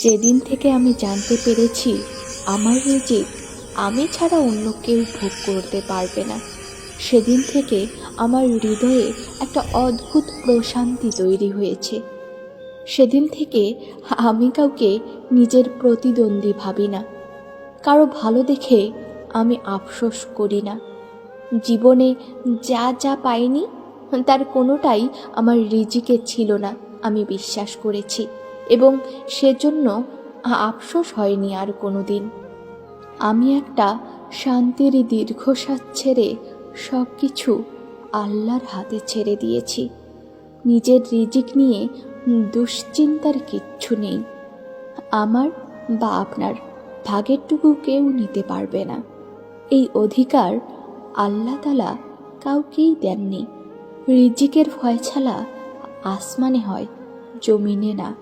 যেদিন থেকে আমি জানতে পেরেছি আমার রিজিক, আমি ছাড়া অন্য কেউ ভোগ করতে পারবে না। সেদিন থেকে আমার হৃদয়ে একটা অদ্ভুত প্রশান্তি তৈরি হয়েছে। সেদিন থেকে আমি কাউকে নিজের প্রতিদ্বন্দ্বী ভাবি না। কারও ভালো দেখে আমি আফসোস করি না। জীবনে যা যা পাইনি, তার কোনোটাই আমার রিজিকে ছিল না, আমি বিশ্বাস করেছি। এবং সেজন্য আফসোস হয়নি আর কোনো দিন আমি একটা শান্তির দীর্ঘশ্বাস ছেড়ে সব কিছু আল্লাহর হাতে ছেড়ে দিয়েছি। নিজের রিজিক নিয়ে দুশ্চিন্তার কিচ্ছু নেই। আমার বা আপনার ভাগেরটুকু কেউ নিতে পারবে না। এই অধিকার আল্লাহ তালা কাউকেই দেননি। রিজিকের ফয়ছালা আসমানে হয়, জমিনে না।